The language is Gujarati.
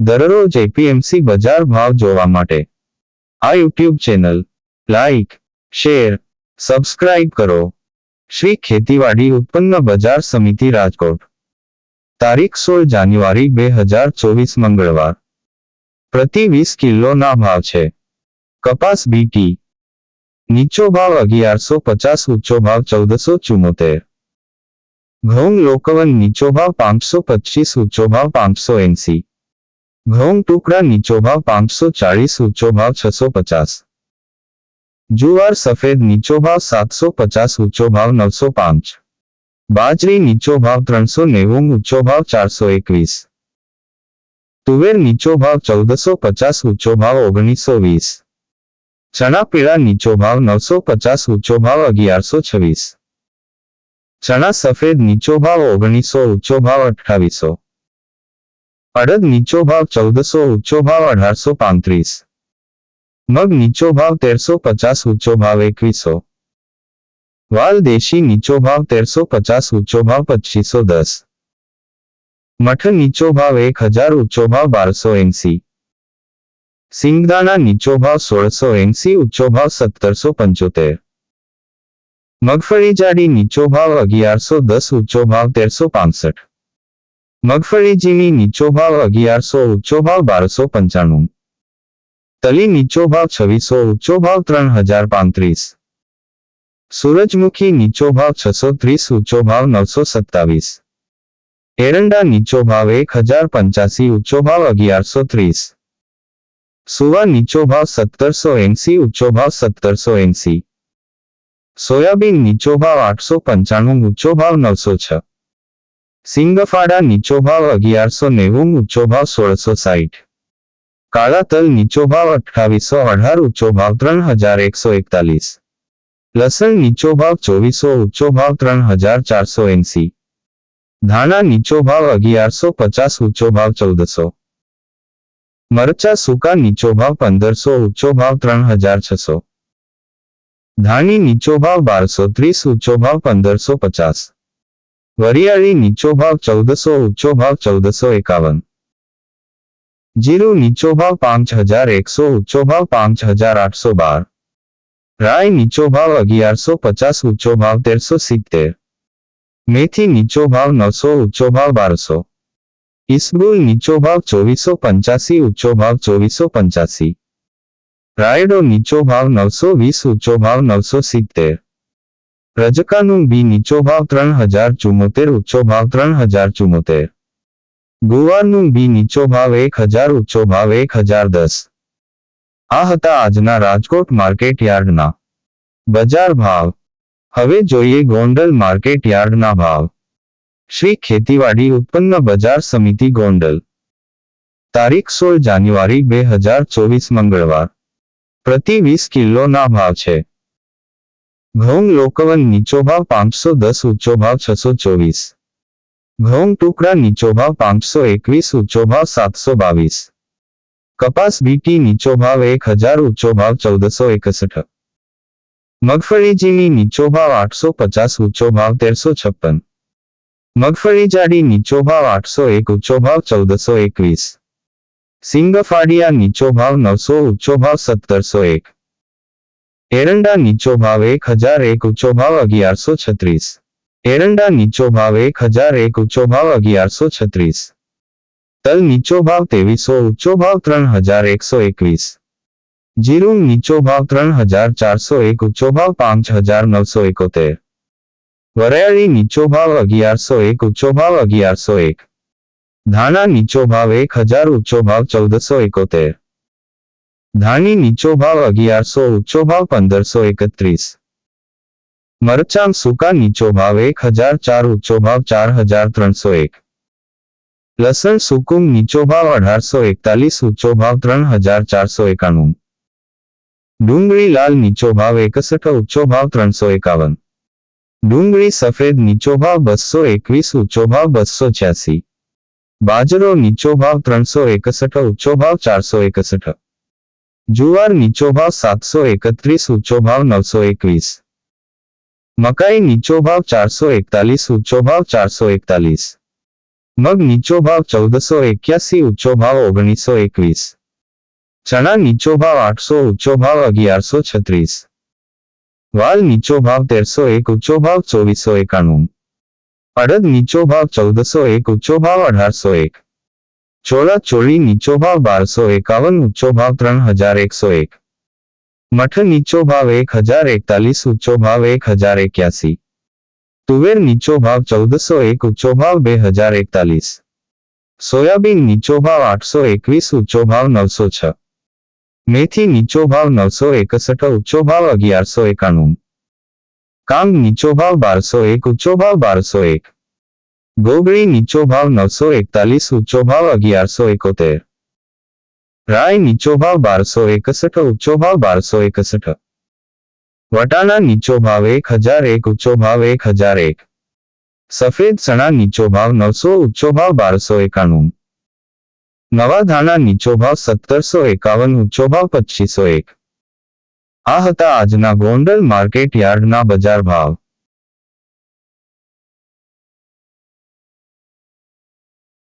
દરરોજ એપીએમસી બજાર ભાવ જોવા માટે. આ YouTube channel like share subscribe કરો. શ્રી ખેતીવાડી ઉત્પન્ન બજાર સમિતિ રાજકોટ. તારીખ સોળ જાન્યુઆરી બે હજાર ચોવીસ મંગળવાર. પ્રતિ વીસ કિલોના ભાવ છે. કપાસ બીટી નીચો ભાવ અગિયારસો પચાસ ઊંચો ભાવ ચૌદસો ચુમ્મોતેર ઘઉં લોકવન નીચો ભાવ પાંચસો પચીસ ઊંચો ભાવ પાંચસો એંસી. ઘઉં ટુકડા નીચો ભાવ પાંચસો ચાળીસ, ઊંચો ભાવ છસો પચાસ. જુવાર સફેદ નીચો ભાવ સાતસો પચાસ, ઊંચો ભાવ નવસો પાંચ. બાજરી નીચો ભાવ ત્રણસો નેવું, ઊંચો ભાવ ચારસો એકવીસ. તુવેર નીચો ભાવ ચૌદસો પચાસ, ઊંચો ભાવ ઓગણીસો વીસ. ચણા પીળા નીચો ભાવ નવસો પચાસ, ઊંચો ભાવ અગિયારસો છવ્વીસ. ચણા સફેદ નીચો ભાવ ઓગણીસો, ઊંચો ભાવ અઠ્ઠાવીસો. અડદ નીચો ભાવ ચૌદસો ઊંચો ભાવ અઢારસો પાંત્રીસ મગ નીચો ભાવ તેરસો પચાસ ઊંચો ભાવ એકવીસો વાલ દેશી નીચો ભાવ તેરસો પચાસ ઊંચો ભાવ પચીસો દસ મઠ નીચો ભાવ એક હજાર ઊંચો ભાવ બારસો એંસી સિંગદાણા નીચો ભાવ સોળસો એંસી ઊંચો ભાવ સત્તરસો પંચોતેર મગફળી જાડી નીચો ભાવ અગિયારસો દસ ઊંચો ભાવ તેરસો પાંસઠ મગફળી ઝીણી નીચો ભાવ અગિયારસો ઊંચો ભાવ બારસો પંચાણું. તલી નીચો ભાવ છવ્વીસો ઊંચો ભાવ ત્રણ હજાર પાંત્રીસ. સૂરજમુખી નીચો ભાવ છસો ત્રીસ ઊંચો ભાવ નવસો સત્તાવીસ. એરંડા નીચો ભાવ એક હજાર પંચ્યાસી ઊંચો ભાવ અગિયારસો ત્રીસ. સુવા નીચો ભાવ સત્તરસો એંસી ઊંચો ભાવ સત્તરસો એંસી. સોયાબીન નીચો ભાવ આઠસો પંચાણું ઊંચો ભાવ નવસો છ. સિંગફાડા નીચો ભાવ અગિયારસો નેવું ઊંચો ભાવ સોળસો સાઠ કાળા તલ નીચો ભાવ અઠ્ઠાવીસો અઢાર ઊંચો ભાવ ત્રણ હજાર એકસો એકતાલીસ લસણ નીચો ભાવ ચોવીસો ઊંચો ભાવ ત્રણ હજાર ચારસો એંસી ધાણા નીચો ભાવ અગિયારસો પચાસ ઊંચો ભાવ ચૌદસો મરચા સૂકા નીચો ભાવ પંદરસો ઊંચો ભાવ ત્રણ હજાર છસો ધાણી નીચો ભાવ બારસો ત્રીસ ઊંચો ભાવ પંદરસો પચાસ વરિયાળી નીચો ભાવ ચૌદસો ઊંચો ભાવ ચૌદસો એકાવન જીરું નીચો ભાવ પાંચ હજાર એકસો ઊંચો ભાવ પાંચ હજાર આઠસો બાર રાય નીચો ભાવ અગિયારસો પચાસ ઊંચો ભાવ તેરસો સિત્તેર મેથી નીચો ભાવ નવસો ઊંચો ભાવ બારસો ઇસબુલ નીચો ભાવ ચોવીસો પંચ્યાસી ઊંચો ભાવ ચોવીસો પંચ્યાસી રાયડો નીચો ભાવ નવસો વીસ ઊંચો ભાવ નવસો સિત્તેર રજકાનું બી નીચો ભાવ ત્રણ હજાર ચુમ્મોતેર ઊંચો ભાવ ત્રણ હજાર ચુમ્મોતેર ગુવારનું બી નીચો ભાવ એક હજાર ઊંચો ભાવ એક હજાર દસ. આ હતા આજના રાજકોટ માર્કેટ યાર્ડના બજાર ભાવ. હવે જોઈએ ગોંડલ માર્કેટ યાર્ડના ભાવ. શ્રી ખેતીવાડી ઉત્પન્ન બજાર સમિતિ ગોંડલ. તારીખ સોળ જાન્યુઆરી બે હજાર ચોવીસ મંગળવાર. પ્રતિ વીસ કિલોના ભાવ છે. ઘઉં લોકવન નીચો ભાવ પાંચસો દસ ઊંચો ભાવ છસો ચોવીસ ઘઉં ટુકડા નીચો ભાવ પાંચસો એકવીસ ઊંચો ભાવ સાતસો બાવીસ કપાસ બીટી નીચો ભાવ એક હજાર ઊંચો ભાવ ચૌદસો એકસઠ મગફળી ઝીણી નીચો ભાવ આઠસો પચાસ ઊંચો ભાવ તેરસો છપ્પન મગફળી જાડી નીચો ભાવ આઠસો એક ઊંચો ભાવ ચૌદસો એકવીસ સિંગફાડિયા નીચો ભાવ નવસો ઊંચો ભાવ સત્તરસો એક એરંડા નીચો ભાવ એક હજાર એક ઊંચો ભાવ અગિયારસો છત્રીસ. એરંડા નીચો ભાવ એક હજાર એક ઊંચો ભાવ અગિયારસો છત્રીસ. તલ નીચો ભાવ ત્રેવીસો ઊંચો ભાવ ત્રણ હજાર એકસો એકવીસ. જીરું નીચો ભાવ ત્રણ હજાર ચારસો એક ઊંચો ભાવ પાંચ હજાર નવસો એકોતેર. વરિયાળી નીચો ભાવ અગિયારસો એક ઊંચો ભાવ અગિયારસો એક. ધાણા નીચો ભાવ એક હજાર ઊંચો ભાવ ચૌદસો એકોતેર. ધાણી નીચો ભાવ અગિયારસો ઊંચો ભાવ પંદરસો એકત્રીસ મરચાં સૂકા નીચો ભાવ એક હજાર ચાર ઊંચો ભાવ ચાર હજાર ત્રણસો એક લસણ સુકુમ નીચો ભાવ અઢારસો એકતાલીસ ઊંચો ભાવ ત્રણ હજાર ચારસો એકાણું ડુંગળી લાલ નીચો ભાવ એકસઠ ઊંચો ભાવ ત્રણસો એકાવન ડુંગળી સફેદ નીચો ભાવ બસો એકવીસ ઊંચો ભાવ બસો છ્યાસી બાજરો નીચો ભાવ ત્રણસો એકસઠ ઊંચો ભાવ ચારસો એકસઠ જુવાર નીચો ભાવ સાતસો એકત્રીસ ઊંચો ભાવ નવસો એકવીસ મકાઈ નીચો ભાવ ચારસો એકતાલીસ ઊંચો ભાવ ચારસો એકતાલીસ મગ નીચો ભાવ ચૌદસો એક્યાસી ઊંચો ભાવ ઓગણીસો એકવીસ ચણા નીચો ભાવ આઠસો ઊંચો ભાવ અગિયારસો છત્રીસ વાલ નીચો ભાવ તેરસો એક ઊંચો ભાવ ચોવીસો એકાણું અડદ નીચો ભાવ ચૌદસો એક ઊંચો ભાવ અઢારસો એક ચોળા ચોળી નીચો ભાવ બારસો એકાવન, ઊંચો ભાવ ત્રણ હજાર એકસો એક. મઠ નીચો ભાવ એક હજાર એકતાલીસ, ઊંચો ભાવ એક હજાર એક્યાસી. તુવેર નીચો ભાવ ચૌદસો એક, ઊંચો ભાવ બે હજાર એકતાલીસ. સોયાબીન નીચો ભાવ આઠસો એકવીસ, ઊંચો ભાવ નવસો છ. મેથી નીચો ભાવ નવસો એકસઠ, ઊંચો ભાવ અગિયારસો એકાણું. કાંગ નીચો ભાવ બારસો એક, ઊંચો ભાવ બારસો એક. ગોગળી નીચો ભાવ નવસો એકતાલીસ, ઊંચો ભાવ અગિયારસો એકોતેર. રાય નીચો ભાવ બારસો એકસઠ, ઊંચો ભાવ બારસો એકસઠ. વટાણા નીચો ભાવ એક હજાર એક, ઊંચો ભાવ એક હજાર એક. સફેદ ચણા નીચો ભાવ નવસો, ઊંચો ભાવ બારસો એકાણું. નવા ધાણા નીચો ભાવ સત્તરસો એકાવન, ઊંચો ભાવ પચીસો એક. આ હતા આજના ગોંડલ માર્કેટ યાર્ડના બજાર ભાવ.